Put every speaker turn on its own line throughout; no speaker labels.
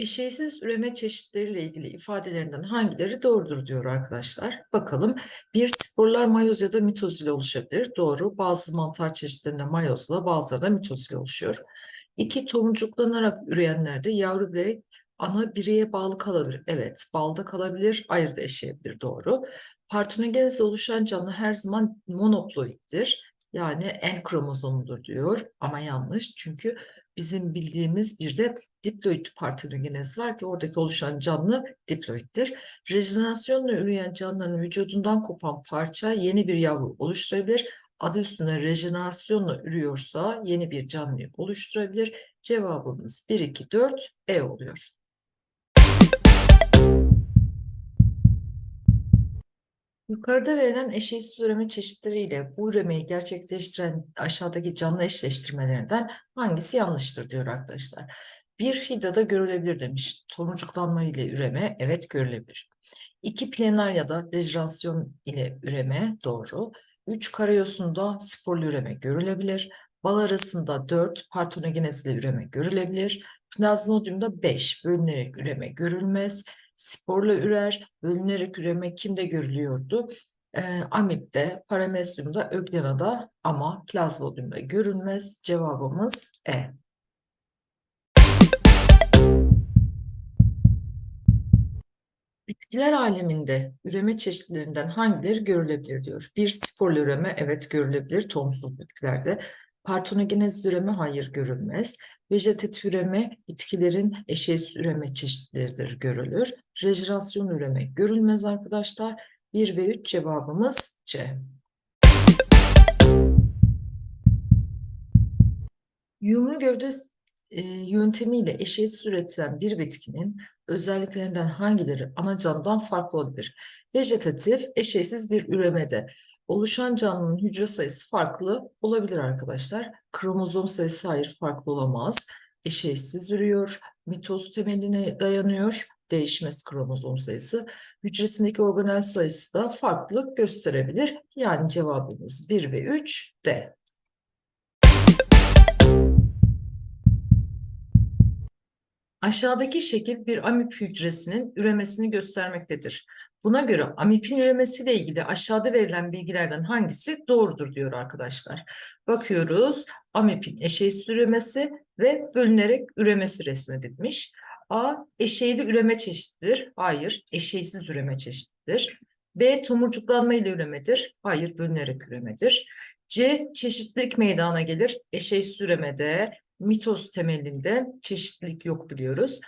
Eşeğsiz üreme çeşitleriyle ilgili ifadelerinden hangileri doğrudur diyor arkadaşlar. Bakalım. Bir sporlar mayoz ya da mitoz ile oluşabilir. Doğru. Bazı mantar çeşitlerinde mayozla bazıları da mitoz ile oluşuyor. İki tomurcuklanarak üreyenlerde yavru birey ana bireye bağlı kalabilir. Evet, balda kalabilir, ayırt eşeğebilir. Doğru. Partonogenezle oluşan canlı her zaman monoploiddir. Yani en kromozomludur diyor ama yanlış çünkü bizim bildiğimiz bir de diploid partonogenez var ki oradaki oluşan canlı diploiddir. Rejenerasyonla üreyen canlıların vücudundan kopan parça yeni bir yavru oluşturabilir. Adı üstünde rejenerasyonla ürüyorsa yeni bir canlıyı oluşturabilir. Cevabımız 1, 2, 4 E oluyor. Yukarıda verilen eşeğsiz üreme çeşitleriyle bu üremeyi gerçekleştiren aşağıdaki canlı eşleştirmelerinden hangisi yanlıştır diyor arkadaşlar. Bir hidrada görülebilir demiş. Tomurcuklanma ile üreme evet görülebilir. İki plener ya da rejenerasyonu ile üreme doğru. Üç karayosunda sporlu üreme görülebilir. Bal arasında dört partonogenez ile üreme görülebilir. Plazmodiumda beş bölünerek üreme görülmez sporla ürer, bölünerek üreme kimde görülüyordu? E, amipte, paramesyumda, öglenada ama plazmodiumda görülmez. Cevabımız E. Bitkiler aleminde üreme çeşitlerinden hangileri görülebilir diyor. Bir sporlu üreme evet görülebilir tohumsuz bitkilerde. Partonogenez üreme hayır görülmez. Vejetatif üreme bitkilerin eşeğsiz üreme çeşitleridir görülür. Rejenerasyon üreme görülmez arkadaşlar. 1 ve 3 cevabımız C. Yumru gövde e, yöntemiyle eşeğsiz üretilen bir bitkinin özelliklerinden hangileri ana canlıdan farklı olabilir? Vejetatif, eşeğsiz bir üremede oluşan canlının hücre sayısı farklı olabilir arkadaşlar. Kromozom sayısı hayır farklı olamaz. Eşeğsiz ürüyor, mitoz temeline dayanıyor, değişmez kromozom sayısı. Hücresindeki organel sayısı da farklılık gösterebilir. Yani cevabımız 1 ve 3 D. Aşağıdaki şekil bir amip hücresinin üremesini göstermektedir. Buna göre amipin üremesiyle ilgili aşağıda verilen bilgilerden hangisi doğrudur diyor arkadaşlar. Bakıyoruz amipin eşeğsiz üremesi ve bölünerek üremesi resmedilmiş. A eşeğli üreme çeşididir. Hayır eşeğsiz üreme çeşididir. B tomurcuklanma ile üremedir. Hayır bölünerek üremedir. C çeşitlilik meydana gelir. Eşeğsiz üremede mitoz temelinde çeşitlilik yok biliyoruz.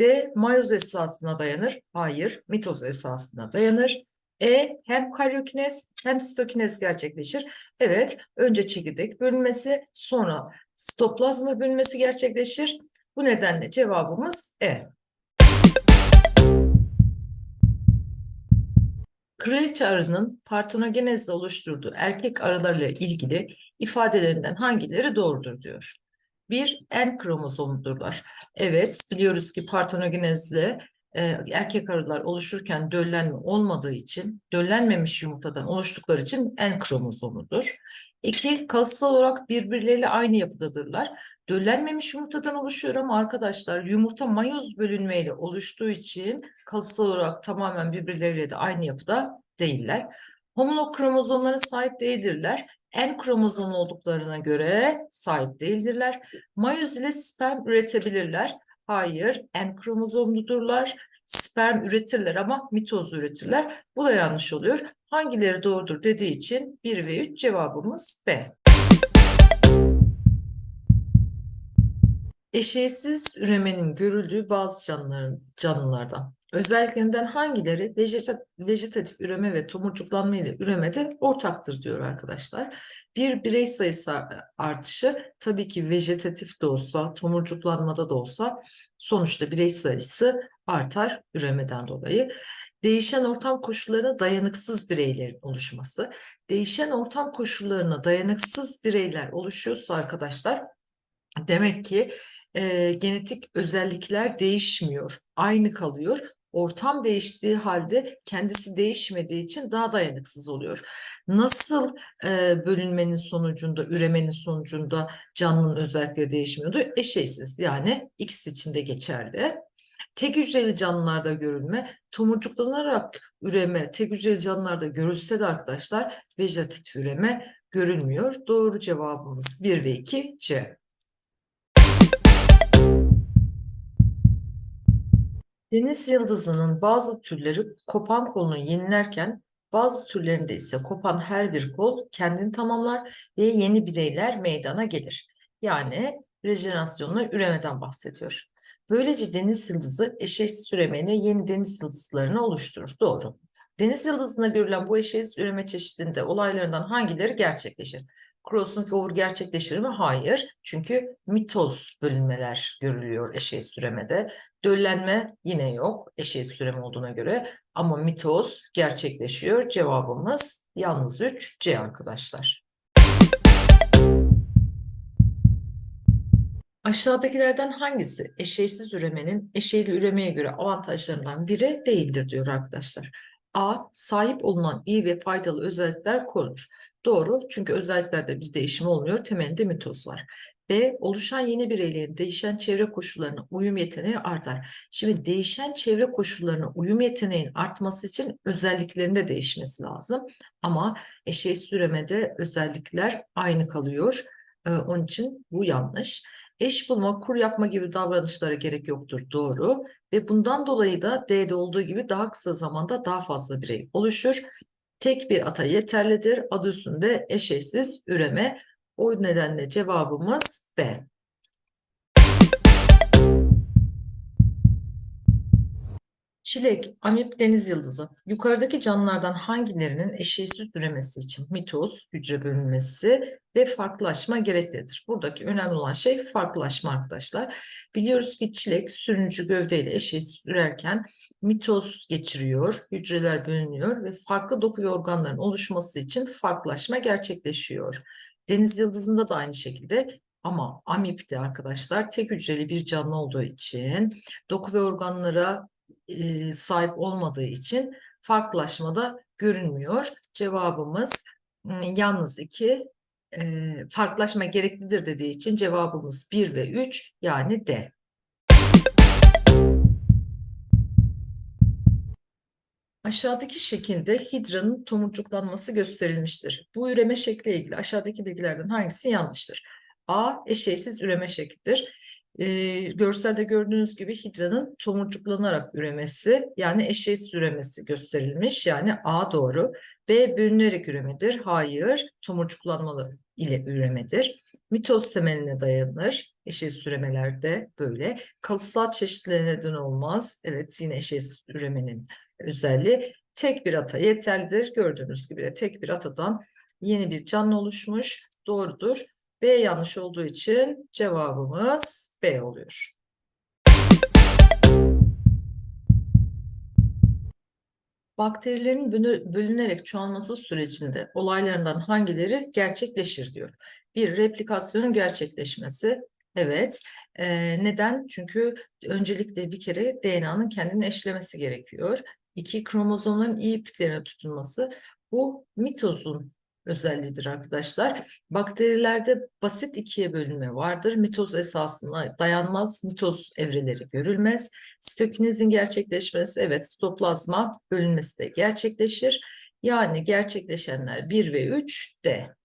D mayoz esasına dayanır. Hayır, mitoz esasına dayanır. E hem karyokinez hem sitokinez gerçekleşir. Evet, önce çekirdek bölünmesi, sonra sitoplazma bölünmesi gerçekleşir. Bu nedenle cevabımız E. Kraliçe arının partonogenezle oluşturduğu erkek arılarla ilgili ifadelerinden hangileri doğrudur diyor. Bir, en kromozomudurlar. Evet, biliyoruz ki partonogenezle e, erkek arılar oluşurken döllenme olmadığı için, döllenmemiş yumurtadan oluştukları için en kromozomudur. İki, kalıtsal olarak birbirleriyle aynı yapıdadırlar. Döllenmemiş yumurtadan oluşuyor ama arkadaşlar yumurta mayoz bölünmeyle oluştuğu için kalıtsal olarak tamamen birbirleriyle de aynı yapıda değiller. Homolog kromozomlara sahip değildirler. En kromozom olduklarına göre sahip değildirler. Mayoz ile sperm üretebilirler. Hayır, en kromozomludurlar. Sperm üretirler ama mitoz üretirler. Bu da yanlış oluyor. Hangileri doğrudur dediği için 1 ve 3 cevabımız B. Eşeğsiz üremenin görüldüğü bazı canlıların, canlılardan. Özelliklerinden hangileri vejeta, vejetatif üreme ve tomurcuklanma ile üremede ortaktır diyor arkadaşlar. Bir birey sayısı artışı tabii ki vejetatif de olsa, tomurcuklanmada da olsa sonuçta birey sayısı artar üremeden dolayı. Değişen ortam koşullarına dayanıksız bireylerin oluşması. Değişen ortam koşullarına dayanıksız bireyler oluşuyorsa arkadaşlar demek ki e, genetik özellikler değişmiyor, aynı kalıyor. Ortam değiştiği halde kendisi değişmediği için daha dayanıksız oluyor. Nasıl e, bölünmenin sonucunda, üremenin sonucunda canlının özellikleri değişmiyordu? Eşeysiz yani X için de geçerli. Tek hücreli canlılarda görülme, tomurcuklanarak üreme tek hücreli canlılarda görülse de arkadaşlar vejetatif üreme görülmüyor. Doğru cevabımız 1 ve 2 C. Deniz yıldızının bazı türleri kopan kolunu yenilerken bazı türlerinde ise kopan her bir kol kendini tamamlar ve yeni bireyler meydana gelir. Yani rejenerasyonla üremeden bahsediyor. Böylece deniz yıldızı eşeğsiz üremeyle yeni deniz yıldızlarını oluşturur. Doğru. Deniz yıldızında görülen bu eşeğsiz üreme çeşidinde olaylarından hangileri gerçekleşir? Crossover gerçekleşir mi? Hayır. Çünkü mitoz bölünmeler görülüyor eşeğsiz üremede. Döllenme yine yok eşeğsiz üreme olduğuna göre ama mitoz gerçekleşiyor. Cevabımız yalnız 3 C arkadaşlar. Aşağıdakilerden hangisi eşeğsiz üremenin eşeğli üremeye göre avantajlarından biri değildir diyor arkadaşlar. A. Sahip olunan iyi ve faydalı özellikler korunur. Doğru çünkü özelliklerde bir değişim olmuyor. Temelinde mitoz var. B. Oluşan yeni bireylerin değişen çevre koşullarına uyum yeteneği artar. Şimdi değişen çevre koşullarına uyum yeteneğin artması için özelliklerinde de değişmesi lazım. Ama eşeğsiz üremede özellikler aynı kalıyor. Ee, onun için bu yanlış. Eş bulma, kur yapma gibi davranışlara gerek yoktur. Doğru. Ve bundan dolayı da D'de olduğu gibi daha kısa zamanda daha fazla birey oluşur. Tek bir ata yeterlidir. Adı üstünde eşeğsiz üreme. O nedenle cevabımız B. Çilek, amip, deniz yıldızı. Yukarıdaki canlılardan hangilerinin eşeğsiz üremesi için mitoz, hücre bölünmesi ve farklılaşma gereklidir? Buradaki önemli olan şey farklılaşma arkadaşlar. Biliyoruz ki çilek sürüncü gövdeyle eşeğsiz ürerken mitoz geçiriyor, hücreler bölünüyor ve farklı doku ve organların oluşması için farklılaşma gerçekleşiyor. Deniz yıldızında da aynı şekilde ama amipte arkadaşlar tek hücreli bir canlı olduğu için doku ve organlara sahip olmadığı için farklılaşmada görünmüyor. Cevabımız yalnız 2 e, farklılaşma gereklidir dediği için cevabımız 1 ve 3 yani D. Aşağıdaki şekilde hidranın tomurcuklanması gösterilmiştir. Bu üreme şekliyle ilgili aşağıdaki bilgilerden hangisi yanlıştır? A. Eşeğsiz üreme şeklidir e, görselde gördüğünüz gibi hidranın tomurcuklanarak üremesi yani eşeğsiz üremesi gösterilmiş. Yani A doğru. B bölünerek üremedir. Hayır. Tomurcuklanmalı ile üremedir. Mitoz temeline dayanır. Eşeğsiz üremelerde böyle. Kalısal çeşitliliğe neden olmaz. Evet yine eşeğsiz üremenin özelliği. Tek bir ata yeterlidir. Gördüğünüz gibi de tek bir atadan yeni bir canlı oluşmuş. Doğrudur. B yanlış olduğu için cevabımız B oluyor. Bakterilerin bölünerek çoğalması sürecinde olaylarından hangileri gerçekleşir diyor. Bir, replikasyonun gerçekleşmesi. Evet. Ee, neden? Çünkü öncelikle bir kere DNA'nın kendini eşlemesi gerekiyor. İki, kromozomların iyi ipliklerine tutunması. Bu mitozun özelliğidir arkadaşlar. Bakterilerde basit ikiye bölünme vardır. Mitoz esasına dayanmaz. Mitoz evreleri görülmez. Sitokinezin gerçekleşmesi evet sitoplazma bölünmesi de gerçekleşir. Yani gerçekleşenler 1 ve 3 D.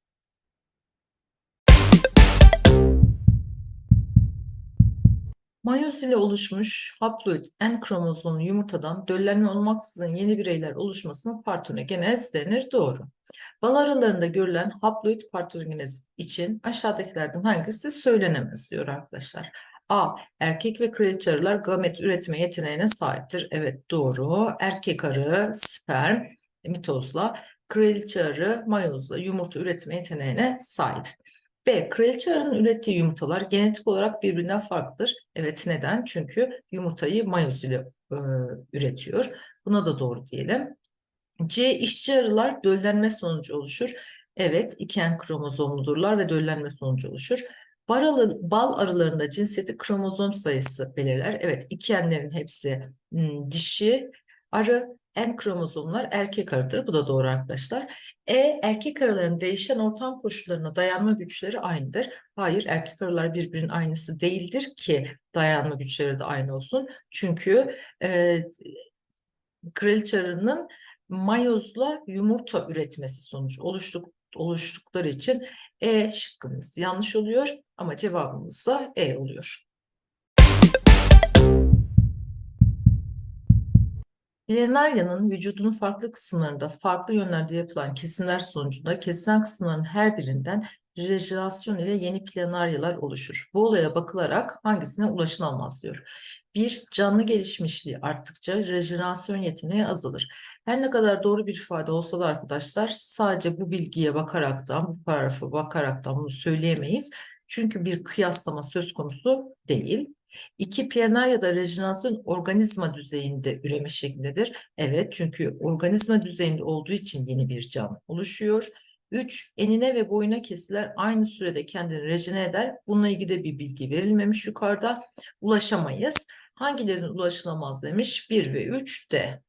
Mayoz ile oluşmuş haploid N kromozomlu yumurtadan döllenme olmaksızın yeni bireyler oluşmasına partonogenez denir. Doğru. Bal aralarında görülen haploid partogenez için aşağıdakilerden hangisi söylenemez diyor arkadaşlar. A. Erkek ve kraliçe arılar gamet üretme yeteneğine sahiptir. Evet doğru. Erkek arı sperm mitozla, kraliçe arı mayozla yumurta üretme yeteneğine sahip. B. Kraliçe arının ürettiği yumurtalar genetik olarak birbirinden farklıdır. Evet neden? Çünkü yumurtayı mayoz ile e, üretiyor. Buna da doğru diyelim. C. işçi arılar döllenme sonucu oluşur. Evet, iken kromozomludurlar ve döllenme sonucu oluşur. Baralı, bal arılarında cinsiyeti kromozom sayısı belirler. Evet, ikenlerin hepsi dişi, Arı, en kromozomlar erkek arıdır. Bu da doğru arkadaşlar. E, erkek arıların değişen ortam koşullarına dayanma güçleri aynıdır. Hayır, erkek arılar birbirinin aynısı değildir ki dayanma güçleri de aynı olsun. Çünkü e, kraliçe arının mayozla yumurta üretmesi sonucu oluştuk, oluştukları için E şıkkımız yanlış oluyor ama cevabımız da E oluyor. Planarya'nın vücudunun farklı kısımlarında farklı yönlerde yapılan kesimler sonucunda kesilen kısımların her birinden rejenerasyon ile yeni planaryalar oluşur. Bu olaya bakılarak hangisine ulaşılamaz diyor. Bir, canlı gelişmişliği arttıkça rejenerasyon yeteneği azalır. Her ne kadar doğru bir ifade olsa da arkadaşlar sadece bu bilgiye bakaraktan, bu paragrafa bakaraktan bunu söyleyemeyiz. Çünkü bir kıyaslama söz konusu değil. İki planer ya da rejenerasyon organizma düzeyinde üreme şeklindedir. Evet çünkü organizma düzeyinde olduğu için yeni bir can oluşuyor. Üç, enine ve boyuna kesiler aynı sürede kendini rejene eder. Bununla ilgili de bir bilgi verilmemiş yukarıda. Ulaşamayız. Hangilerine ulaşılamaz demiş? 1 ve 3 de.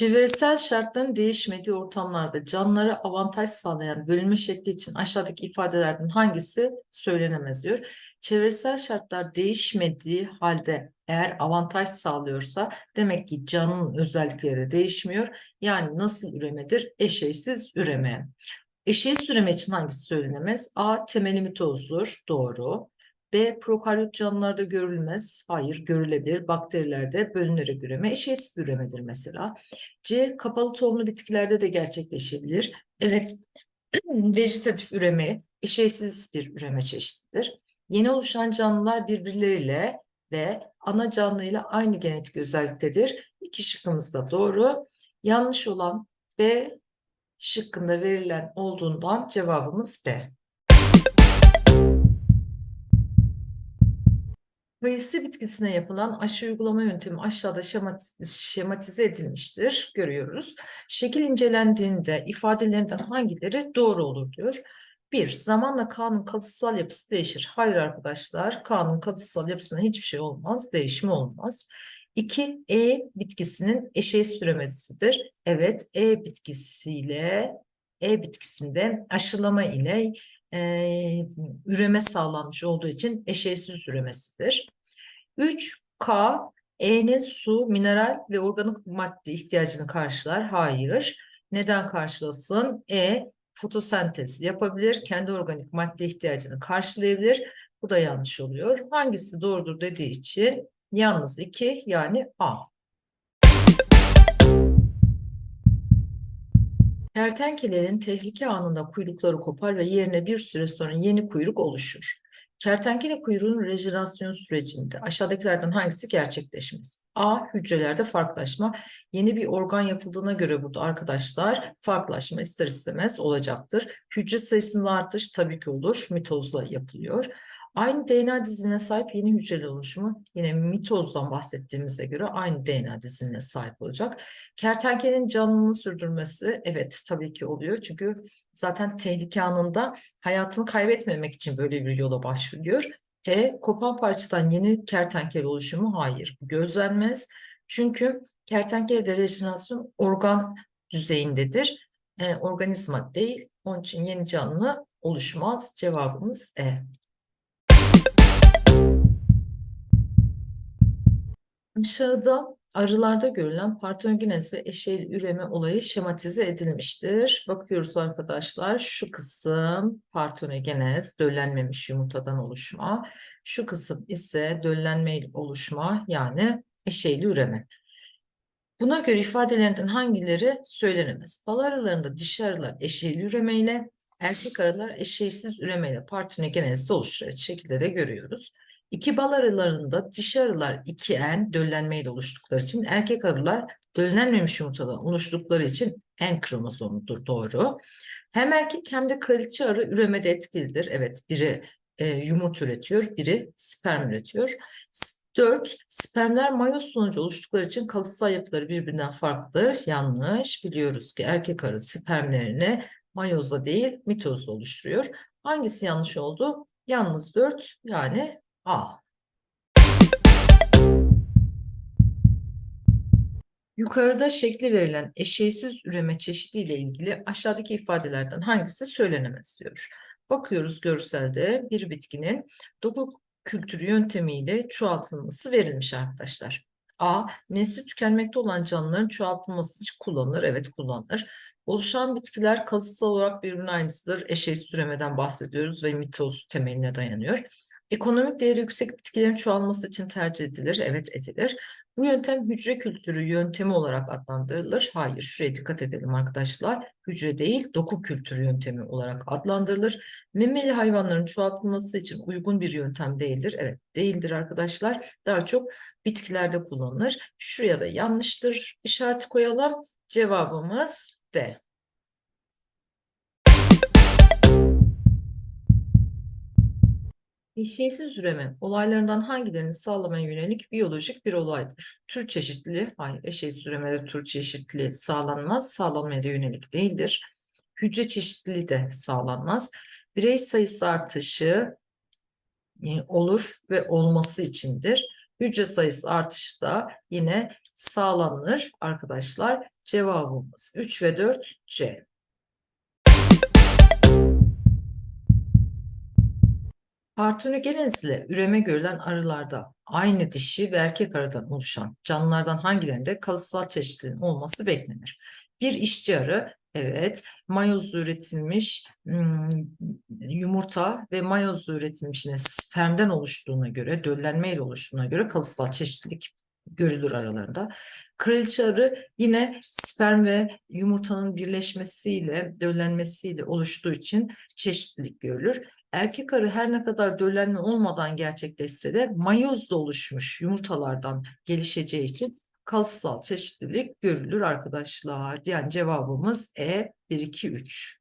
Çevresel şartların değişmediği ortamlarda canlılara avantaj sağlayan bölünme şekli için aşağıdaki ifadelerden hangisi söylenemez diyor. Çevresel şartlar değişmediği halde eğer avantaj sağlıyorsa demek ki canın özellikleri de değişmiyor. Yani nasıl üremedir? Eşeysiz üreme. Eşeğsiz üreme için hangisi söylenemez? A. Temeli mitozdur. Doğru. B. Prokaryot canlılarda görülmez. Hayır, görülebilir. Bakterilerde bölünerek üreme eşeğsiz bir üremedir mesela. C. Kapalı tohumlu bitkilerde de gerçekleşebilir. Evet, vejetatif üreme eşeğsiz bir üreme çeşididir. Yeni oluşan canlılar birbirleriyle ve ana canlıyla aynı genetik özelliktedir. İki şıkkımız da doğru. Yanlış olan B şıkkında verilen olduğundan cevabımız B. Kayısı bitkisine yapılan aşı uygulama yöntemi aşağıda şematize edilmiştir. Görüyoruz. Şekil incelendiğinde ifadelerinden hangileri doğru olur diyor. Bir, zamanla K'nın kalıtsal yapısı değişir. Hayır arkadaşlar, K'nın kalıtsal yapısına hiçbir şey olmaz, değişimi olmaz. İki, E bitkisinin eşeği süremesidir. Evet, E bitkisiyle, E bitkisinde aşılama ile e, üreme sağlanmış olduğu için eşeğsiz üremesidir. 3. K, E'nin su, mineral ve organik madde ihtiyacını karşılar. Hayır. Neden karşılasın? E, fotosentez yapabilir, kendi organik madde ihtiyacını karşılayabilir. Bu da yanlış oluyor. Hangisi doğrudur dediği için yalnız 2 yani A. Kertenkelenin tehlike anında kuyrukları kopar ve yerine bir süre sonra yeni kuyruk oluşur. Kertenkele kuyruğunun rejenerasyon sürecinde aşağıdakilerden hangisi gerçekleşmez? A. Hücrelerde farklılaşma. Yeni bir organ yapıldığına göre burada arkadaşlar farklılaşma ister istemez olacaktır. Hücre sayısında artış tabii ki olur. Mitozla yapılıyor. Aynı DNA diziline sahip yeni hücreli oluşumu yine mitozdan bahsettiğimize göre aynı DNA diziline sahip olacak. Kertenkelenin canlılığını sürdürmesi evet tabii ki oluyor. Çünkü zaten tehlike anında hayatını kaybetmemek için böyle bir yola başvuruyor. E kopan parçadan yeni kertenkele oluşumu hayır gözlenmez. Çünkü kertenkelede rejenerasyon organ düzeyindedir. E, organizma değil. Onun için yeni canlı oluşmaz. Cevabımız E. Aşağıda arılarda görülen partogenez ve eşeyli üreme olayı şematize edilmiştir. Bakıyoruz arkadaşlar şu kısım partogenez döllenmemiş yumurtadan oluşma. Şu kısım ise döllenmeyle oluşma yani eşeyli üreme. Buna göre ifadelerinden hangileri söylenemez? Bal arılarında dişi arılar eşeyli üremeyle, erkek arılar eşeysiz üremeyle partogenezde oluşur. Şekilde de görüyoruz. İki bal arılarında dişi arılar 2N döllenmeyle oluştukları için erkek arılar döllenmemiş yumurtadan oluştukları için N kromozomudur doğru. Hem erkek hem de kraliçe arı üremede etkilidir. Evet biri e, yumurta üretiyor, biri sperm üretiyor. 4. Spermler mayoz sonucu oluştukları için kalıtsal yapıları birbirinden farklıdır. Yanlış. Biliyoruz ki erkek arı spermlerini mayozla değil mitozla oluşturuyor. Hangisi yanlış oldu? Yalnız 4 yani A. Yukarıda şekli verilen eşeğsiz üreme çeşidi ile ilgili aşağıdaki ifadelerden hangisi söylenemez diyor. Bakıyoruz görselde bir bitkinin doku kültürü yöntemiyle çoğaltılması verilmiş arkadaşlar. A. Nesli tükenmekte olan canlıların çoğaltılması için kullanılır. Evet kullanılır. Oluşan bitkiler kalıtsal olarak birbirine aynısıdır. Eşeği süremeden bahsediyoruz ve mitoz temeline dayanıyor. Ekonomik değeri yüksek bitkilerin çoğalması için tercih edilir. Evet edilir. Bu yöntem hücre kültürü yöntemi olarak adlandırılır. Hayır, şuraya dikkat edelim arkadaşlar. Hücre değil, doku kültürü yöntemi olarak adlandırılır. Memeli hayvanların çoğaltılması için uygun bir yöntem değildir. Evet, değildir arkadaşlar. Daha çok bitkilerde kullanılır. Şuraya da yanlıştır işareti koyalım. Cevabımız D. Eşeğsiz üreme olaylarından hangilerini sağlamaya yönelik biyolojik bir olaydır? Tür çeşitliliği, hayır eşeğsiz üremede tür çeşitliliği sağlanmaz, sağlanmaya da yönelik değildir. Hücre çeşitliliği de sağlanmaz. Birey sayısı artışı e, olur ve olması içindir. Hücre sayısı artışı da yine sağlanır arkadaşlar. Cevabımız 3 ve 4 C. Partenogenezle üreme görülen arılarda aynı dişi ve erkek arıdan oluşan canlılardan hangilerinde kalıtsal çeşitliliğin olması beklenir? Bir işçi arı, evet, mayozla üretilmiş hmm, yumurta ve mayozla üretilmiş spermden oluştuğuna göre, döllenmeyle oluştuğuna göre kalıtsal çeşitlilik görülür aralarında. Kraliçe arı yine sperm ve yumurtanın birleşmesiyle, döllenmesiyle oluştuğu için çeşitlilik görülür. Erkek arı her ne kadar döllenme olmadan gerçekleşse de mayozla oluşmuş yumurtalardan gelişeceği için kalıtsal çeşitlilik görülür arkadaşlar. Yani cevabımız E 1 2 3.